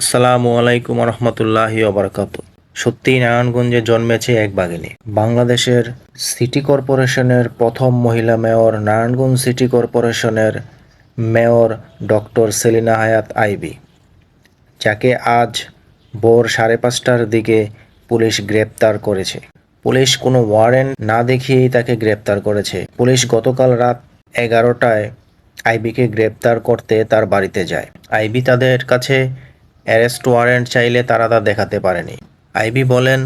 আসসালামু আলাইকুম রহমতুল্লাহি ওবরাকাত। সত্যিই নারায়ণগঞ্জে জন্মেছে এক বাঘিনী বাংলাদেশের সিটি কর্পোরেশনের প্রথম মহিলা মেয়র নারায়ণগঞ্জ সিটি কর্পোরেশনের মেয়র ডক্টর সেলিনা হায়াত আইবি, যাকে আজ ভোর সাড়ে পাঁচটার দিকে পুলিশ গ্রেপ্তার করেছে। পুলিশ কোনো ওয়ারেন্ট না দেখিয়েই তাকে গ্রেপ্তার করেছে। পুলিশ গতকাল রাত এগারোটায় আইবিকে গ্রেপ্তার করতে তার বাড়িতে যায়। আইবি তাদের কাছে অ্যারেস্ট ওয়ারেন্ট চাইলে তারা তা দেখাতে পারেনি। আইবি বলেন,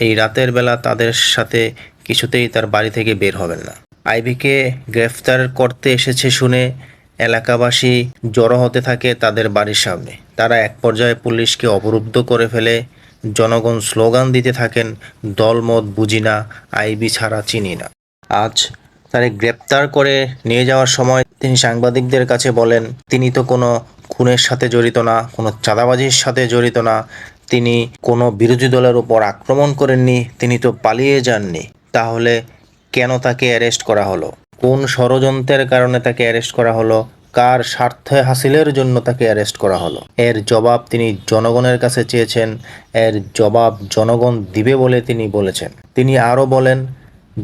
এই রাতের বেলা তাদের সাথে কিছুতেই তার বাড়ি থেকে বের হবেন না। আইবিকে গ্রেফতার করতে এসেছে শুনে এলাকাবাসী জড়ো হতে থাকে তাদের বাড়ির সামনে। তারা এক পর্যায়ে পুলিশকে অবরুদ্ধ করে ফেলে। জনগণ স্লোগান দিতে থাকেন দলমত বুঝি না আইবি ছাড়া চিনি না। আজ তারে গ্রেপ্তার করে নিয়ে যাওয়ার সময় তিনি সাংবাদিকদের কাছে বলেন, তিনি তো কোনো খুনের সাথে জড়িত না, কোনো চাঁদাবাজির সাথে জড়িত না। তিনি কোনো বিরোধী দলের উপর আক্রমণ করেননি, তিনি তো পালিয়ে যাননি। তাহলে কেন তাকে অ্যারেস্ট করা হলো? কোন ষড়যন্ত্রের কারণে তাকে অ্যারেস্ট করা হলো? কার স্বার্থে হাসিলের জন্য তাকে অ্যারেস্ট করা হলো? এর জবাব তিনি জনগণের কাছে চেয়েছেন, এর জবাব জনগণ দিবে বলে তিনি বলেছেন। তিনি আরও বলেন,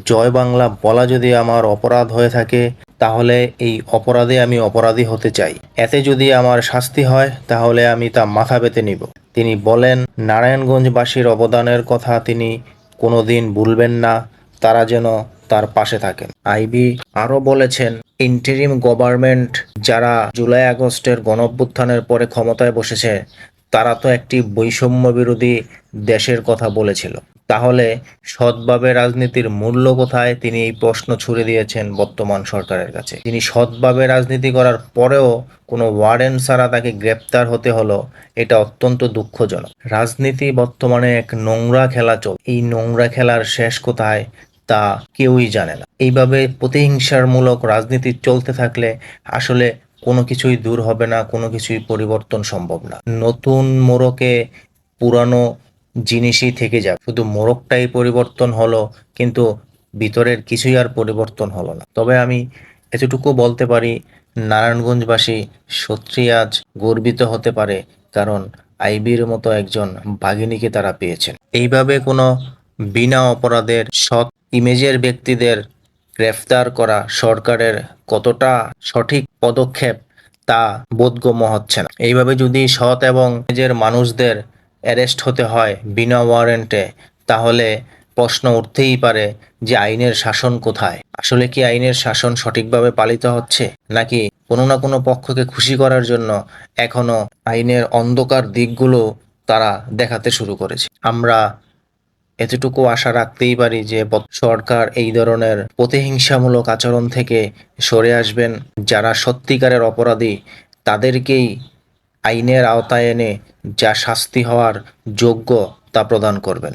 জয় বাংলা বলা যদি আমার অপরাধ হয়ে থাকে তাহলে এই অপরাধে আমি অপরাধী হতে চাই। এতে যদি আমার শাস্তি হয়, তাহলে আমি তা মাথা পেতে নিব। তিনি বলেন, নারায়ণগঞ্জবাসীর অবদানের কথা তিনি কোনোদিন ভুলবেন না। তারা যেন তার পাশে থাকেন। আইবি আরও বলেছেন, ইন্টারিম গভর্নমেন্ট যারা জুলাই আগস্টের গণঅভ্যুত্থানের পরে ক্ষমতায় বসেছে, তারা তো একটি বৈষম্য বিরোধী দেশের কথা বলেছিল। তাহলে সৎভাবে রাজনীতির মূল্য কোথায়? তিনি এই প্রশ্ন ছুড়ে দিয়েছেন বর্তমান সরকারের কাছে। তিনি সৎভাবে রাজনীতি করার পরেও কোনো ওয়ারেন্ট ছাড়া তাকে গ্রেপ্তার হতে হলো, এটা অত্যন্ত দুঃখজনক। রাজনীতি বর্তমানে এক নোংরা খেলা চল, এই নোংরা খেলার শেষ কোথায় তা কেউই জানে না। এইভাবে প্রতিহিংসারমূলক রাজনীতি চলতে থাকলে আসলে কোনো কিছুই দূর হবে না, কোনো কিছুই পরিবর্তন সম্ভব না। নতুন মোড়কে পুরানো জিনিসই থেকে যাবে। শুধু মোড়কটাই পরিবর্তন হলো, কিন্তু ভিতরের কিছুই আর পরিবর্তন হলো না। তবে আমি এতটুকু বলতে পারি, নারায়ণগঞ্জবাসী সত্যি আজ গর্বিত হতে পারে, কারণ আইবির মতো একজন বাঘিনীকে তারা পেয়েছেন। এইভাবে কোনো বিনা অপরাধের, সৎ ইমেজের ব্যক্তিদের গ্রেফতার করা সরকারের কতটা সঠিক পদক্ষেপ তা বোধগম্য হচ্ছে না। এইভাবে যদি সৎ এবং নিজের মানুষদের অ্যারেস্ট হতে হয় বিনা ওয়ারেন্টে, তাহলে প্রশ্ন উঠতেই পারে যে আইনের শাসন কোথায়। আসলে কি আইনের শাসন সঠিকভাবে পালিত হচ্ছে, নাকি কোনো না কোনো পক্ষকে খুশি করার জন্য এখনও আইনের অন্ধকার দিকগুলো তারা দেখাতে শুরু করেছে? আমরা এতটুকু আশা রাখতেই পারি যে সরকার এই ধরনের প্রতিহিংসামূলক আচরণ থেকে সরে আসবেন। যারা সত্যিকারের অপরাধী, তাদেরকেই আইনের আওতায় এনে যা শাস্তি হওয়ার যোগ্য তা প্রদান করবেন।